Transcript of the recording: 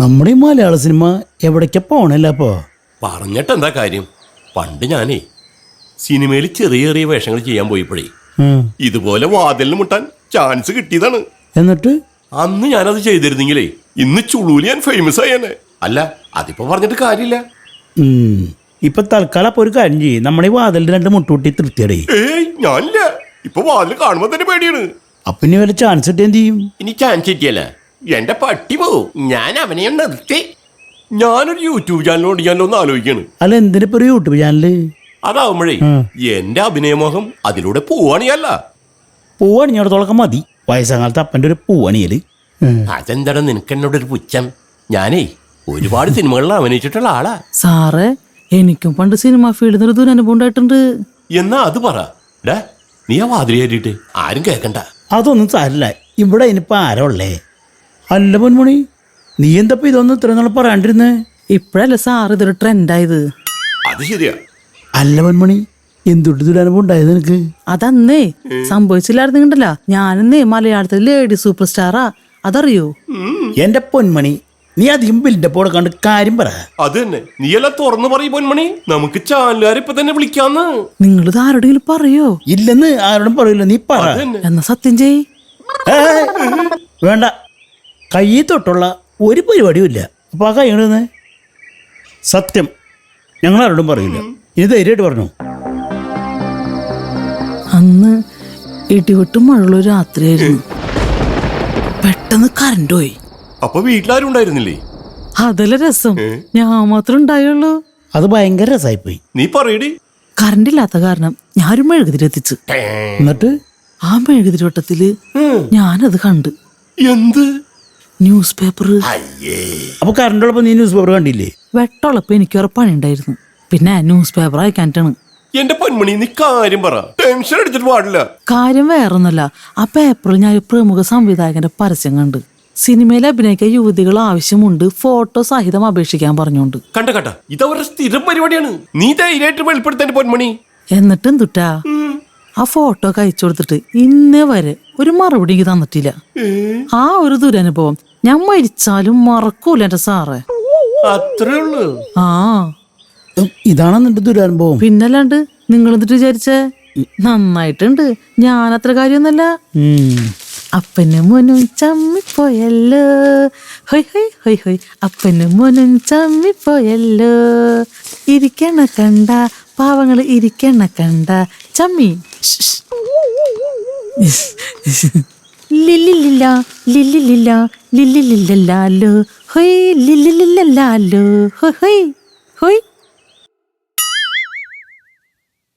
നമ്മുടെ ഈ മലയാള സിനിമ എവിടേക്കാ പോണല്ല അപ്പോ? പറഞ്ഞിട്ട് എന്താ കാര്യം? പണ്ട് ഞാനേ സിനിമയിൽ ചെറിയ ചെറിയ വേഷങ്ങൾ ചെയ്യാൻ പോയപ്പോഴേ ഇതുപോലെ വാതിലിന് മുട്ടാൻ ചാൻസ് കിട്ടിയതാണ്. എന്നിട്ട്? അന്ന് ഞാനത് ചെയ്തിരുന്നെങ്കിലേ ഇന്ന് ചുളൂൽ ഞാൻ ഫേമസ് ആയേനെ. അല്ല അതിപ്പോ പറഞ്ഞിട്ട് കാര്യമില്ല. ഇപ്പൊ തൽക്കാലം അപ്പൊ ഒരു കാര്യം ചെയ്യും. നമ്മുടെ ഈ വാതിലിന്റെ രണ്ട് മുട്ടുകൂട്ടി തൃപ്തിയടേ. ഏയ് ഞാനില്ല. ഇപ്പൊ വാതിൽ കാണുമ്പോ തന്നെ പേടിയാണ്. അപ്പൊ ഇനി വല്ല ചാൻസ് കിട്ടിയ എന്ത് ചെയ്യും? ഇനി ചാൻസ് കിട്ടിയല്ല? എന്റെ പട്ടി പോവും. ഞാൻ അവനെ നിർത്തി. ഞാനൊരു യൂട്യൂബ് ചാനൽ ഓടിക്കാനോ ഒന്ന് ആലോചിക്കാണ്. അല്ല എന്തിനിപ്പോ ഒരു യൂട്യൂബ് ചാനൽ അതാവുമ്പോഴേ. എന്റെ അഭിനയമോഹം അതിലൂടെ പോവാണിയല്ല. പൂവണിഞ്ഞിടത്തോളൊക്കെ മതി. വയസ്സാകാലത്ത് അപ്പന്റെ ഒരു പൂവണിയൽ. അതെന്താണ് നിനക്ക് എന്നോട് ഒരു പുച്ഛം? ഞാനേ ഒരുപാട് സിനിമകളിൽ അഭിനയിച്ചിട്ടുള്ള ആളാ. സാറ് എനിക്കും പണ്ട് സിനിമ ഫീൽഡിൽ ഒരു ദുരനുഭവം ഉണ്ടായിട്ടുണ്ട്. എന്നാ അത് പറ. ഡാ നീ ആ വാതിലേറിയിട്ട് ആരും കേക്കണ്ട. അതൊന്നും സാരില്ല ഇവിടെ ഇനിയിപ്പോ ആരാ ഉള്ളേ? അല്ല പൊന്മണി നീ എന്തപ്പോ ഇതൊന്നും ഇത്ര നാൾ പറയാണ്ടിരുന്നേ? ഇപ്പഴല്ല സാർ ഇതൊരു ട്രെൻഡായത് അത് ശരിയാ. അല്ല പൊന്മണി എന്തുട്ട് ദുരനുഭവം ഉണ്ടായത് നിനക്ക്? അതന്നേ സംഭവിച്ചില്ലായിരുന്നുണ്ടല്ല ഞാനെന്നേ മലയാളത്തിൽ ലേഡി സൂപ്പർ സ്റ്റാറാ അതറിയോ? എന്റെ പൊന്മണി നീ അധികം ബിൽഡപ്പ് കൊടുക്കാണ്ട് കാര്യം പറ. അത് തന്നെ. നീയെല്ലാം തുറന്നു പറയും പൊന്മണി നമുക്ക് ചാനലുകാരെ ഇപ്പൊ തന്നെ വിളിക്കാന്ന്. നിങ്ങളിത് ആരോടെങ്കിലും പറയോ? ഇല്ലെന്ന് ആരോടും പറയില്ല നീ പറ. അത് തന്നെ. എന്നാ സത്യം ചെയ്! വേണ്ട. കൈ തൊട്ടുള്ള ഒരു പരിപാടിയും ഇല്ല അപ്പൊ ആ കൈ കൊണ്ടുവന്നേ സത്യം. ഞങ്ങൾ ആരോടും പറയില്ല ഇനി ധൈര്യമായിട്ട് പറഞ്ഞു? അന്ന് ഇടിവെട്ടും മഴയുള്ള രാത്രിയായിരുന്നു. പെട്ടെന്ന് കറണ്ട് പോയി. അപ്പൊ വീട്ടിലാരും ഉണ്ടായിരുന്നില്ലേ? അതല്ല രസം. ഞാൻ മാത്രം ഉണ്ടായുള്ളൂ. അത് ഭയങ്കര രസമായിപ്പോയി നീ പറയടി. കറണ്ട് ഇല്ലാത്ത കാരണം ഞാനൊരു മെഴുകുതിരി എത്തിച്ചു. എന്നിട്ട്? ആ മെഴുകുതിരി വട്ടത്തിൽ ഞാനത് കണ്ട്. എന്ത്? ന്യൂസ് പേപ്പർ അയ്യേ. അപ്പൊ കറണ്ട് ഉള്ളപ്പോ നീ ന്യൂസ് പേപ്പർ കണ്ടില്ലേ? വെട്ടമുള്ളപ്പോ എനിക്ക് പണി ഉണ്ടായിരുന്നു പിന്നെ ന്യൂസ് പേപ്പർ അയക്കാനിട്ടാണ്. എന്റെ പൊന്മണി നീ കാര്യം പറ. ടെൻഷൻ അടിച്ചിട്ട് പാടില്ല. കാര്യം വേറൊന്നല്ല. ആ പേപ്പറിൽ ഞാൻ ഒരു പ്രമുഖ സംവിധായകന്റെ പരസ്യം കണ്ട്. സിനിമയിൽ അഭിനയിക്കാൻ യുവതികൾ ആവശ്യമുണ്ട്. ഫോട്ടോ സഹിതം അപേക്ഷിക്കാൻ പറഞ്ഞോണ്ട്. കണ്ട കണ്ട. ഇതവരുടെ സ്ഥിരം പരിപാടിയാണ്. നീ ധൈര്യമായിട്ട് വെളിപ്പെടുത്തേണ്ട പൊന്മണി. എന്നിട്ടും തുട്ടാ ആ ഫോട്ടോ ഒക്കെ അയച്ചു കൊടുത്തിട്ട് ഇന്നേ വരെ ഒരു മറുപടി എനിക്ക് തന്നിട്ടില്ല. ആ ഒരു ദുരനുഭവം ഞാൻ മരിച്ചാലും മറക്കൂല എന്റെ സാറേ. അത്രേ ഉള്ളൂ. ആ. ഇതാണ് നിന്റെ ദുരനുഭവം? പിന്നല്ലാണ്ട് നിങ്ങൾ എന്നിട്ട് വിചാരിച്ചേ? നന്നായിട്ടുണ്ട്. ഞാൻ അത്ര കാര്യമൊന്നല്ല. അപ്പനും മോനും ചമ്മിപ്പോയല്ലോ. ഹൊയ് ഹൊയ് ഹൊയ് ഹൊയ്. അപ്പനും മോനും ചമ്മിപ്പോയല്ലോ. ഇരിക്കണ കണ്ട പാവങ്ങൾ ഇരിക്കണ കണ്ട. ചമ്മി. ശ്ശ്, ലില്ലില്ലില്ല ലില്ലില്ലല്ലാലോ ലില്ലിലില്ല ലില്ലിലില്ലല്ലോ ഹൊയ് ലില്ലിലില്ലല്ലോ ഹൊയ് ഹൊയ് ഹൊയ്